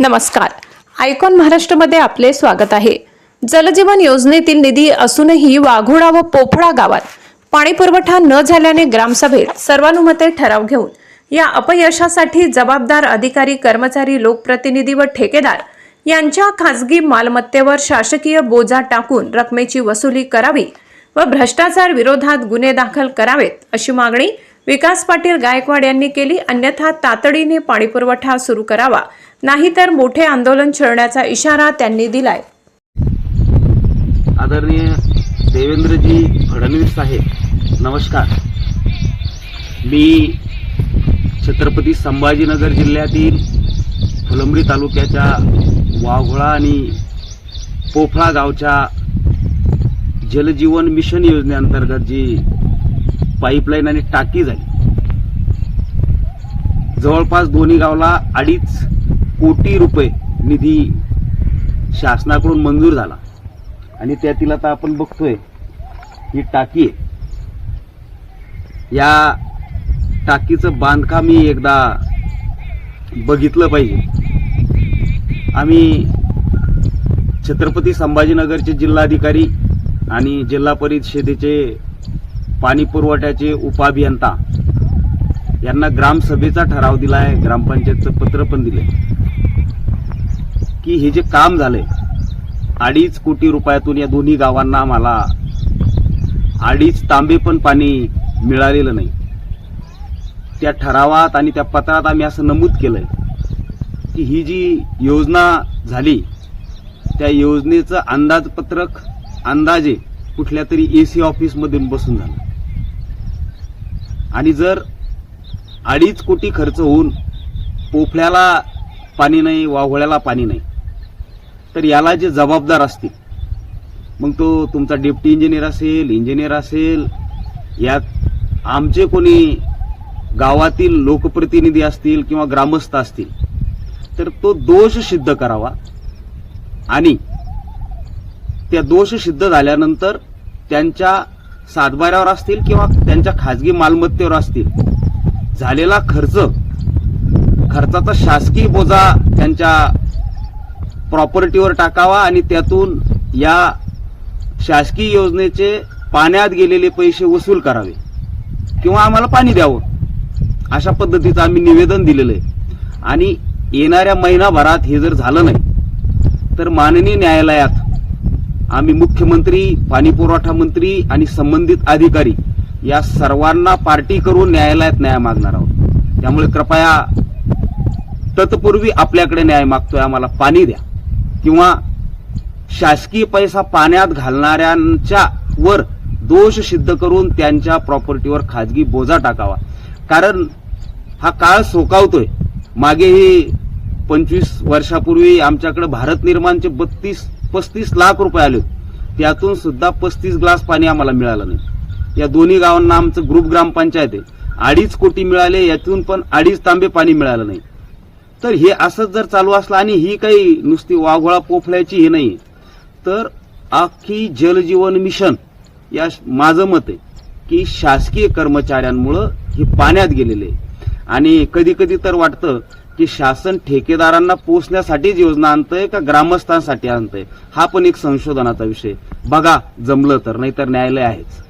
नमस्कार. आयकॉन महाराष्ट्रामध्ये आपले स्वागत आहे. जलजीवन योजनेतील निधी असूनही वाघोडा व पोफळा गावात पाणी पुरवठा न झाल्याने ग्रामसभेत सर्वानुमते ठराव घेऊन या अपयशासाठी जबाबदार अधिकारी कर्मचारी लोकप्रतिनिधी व ठेकेदार यांच्या खासगी मालमत्तेवर शासकीय बोजा टाकून रकमेची वसुली करावी व भ्रष्टाचार विरोधात गुन्हे दाखल करावेत अशी मागणी विकास पाटील गायकवाड यांनी केली अन्यथा तातडीने पाणीपुरवठा सुरू करावा. नाहीतर मोठे आंदोलन छेडण्याचा इशारा त्यांनी दिलाय. आदरणीय देवेंद्रजी फडणवीस साहेब नमस्कार. मी छत्रपती संभाजीनगर जिल्ह्यातील फुलंबरी तालुक्याच्या वाघोळा आणि पोफळा गावच्या जलजीवन मिशन योजनेअंतर्गत जी पाईपलाईन आणि टाकी झाली. जवळपास दोन्ही गावला अडीच कोटी रुपये निधी शासनाकडून मंजूर झाला. आणि त्यातील आता आपण बघतोय ही टाकी आहे. या टाकीचं बांधकाम मी एकदा बघितलं पाहिजे. आम्ही छत्रपती संभाजीनगरचे जिल्हाधिकारी आणि जिल्हा परिषदेचे पाणी पुरवठ्याचे उपाभियंता. यांना ग्रामसभेचा ठराव दिलाय ग्रामपंचायतचं पत्र पण दिलंय. की हे जे काम झालंय अडीच कोटी रुपयातून या दोन्ही गावांना आम्हाला अडीच तांबे पण पाणी मिळालेलं नाही. त्या ठरावात आणि त्या पत्रात आम्ही असं नमूद केलंय की ही जी योजना झाली त्या योजनेचं अंदाजपत्रक अंदाजे कुठल्या तरी ए सी ऑफिसमधून बसून झालं. आणि जर अडीच कोटी खर्च होऊन पोफळ्याला पाणी नाही वाघोळ्याला पाणी नाही तर याला जे जबाबदार असतील मग तो तुमचा डेप्टी इंजिनियर असेल इंजिनियर असेल यात आमचे कोणी गावातील लोकप्रतिनिधी असतील किंवा ग्रामस्थ असतील तर तो दोष सिद्ध करावा. आणि त्या दोष सिद्ध झाल्यानंतर त्यांच्या सातबाऱ्यावर असतील किंवा त्यांच्या खाजगी मालमत्तेवर असतील झालेला खर्च खर्चाचा शासकीय बोजा त्यांच्या प्रॉपर्टीवर टाकावा आणि त्यातून या शासकीय योजनेचे पाण्यात गेलेले पैसे वसूल करावे किंवा आम्हाला पाणी द्यावं. अशा पद्धतीचं आम्ही निवेदन दिलेलं आहे. आणि येणाऱ्या महिनाभरात हे जर झालं नाही तर माननीय न्यायालयात आम्ही मुख्यमंत्री पाणी पुरवठा मंत्री आणि संबंधित अधिकारी या सर्वांना पार्टी करून न्यायालयात न्याय मागणार आहोत. त्यामुळे कृपया तत्पूर्वी आपल्याकडे न्याय मागतोय. आम्हाला पाणी द्या. किंवा शासकीय पैसा पाण्यात घालणाऱ्यांच्या वर दोष सिद्ध करून त्यांच्या प्रॉपर्टीवर खाजगी बोजा टाकावा. कारण हा काळ सोकावतोय. मागेही पंचवीस वर्षापूर्वी आमच्याकडे भारत निर्माणचे बत्तीस पस्तीस लाख रुपये आले त्यातून सुद्धा पस्तीस ग्लास पाणी आम्हाला मिळालं नाही. या दोन्ही गावांना आमचं ग्रुप ग्रामपंचायत आहे. अडीच कोटी मिळाले यातून पण अडीच तांबे पाणी मिळालं नाही. तर हे असंच जर चालू असलं आणि ही काही नुसती वाघोळा पोफल्याची हे नाही तर अख्खी जलजीवन मिशन या माझं मत आहे की शासकीय कर्मचाऱ्यांमुळं हे पाण्यात गेलेले आहे. आणि कधी कधी तर वाटतं की शासन ठेकेदारांना पोचण्यासाठीच योजना आणतंय का ग्रामस्थांसाठी आणतंय? हा पण एक संशोधनाचा विषय. बघा जमलं तर नाहीतर न्यायालय आहेच.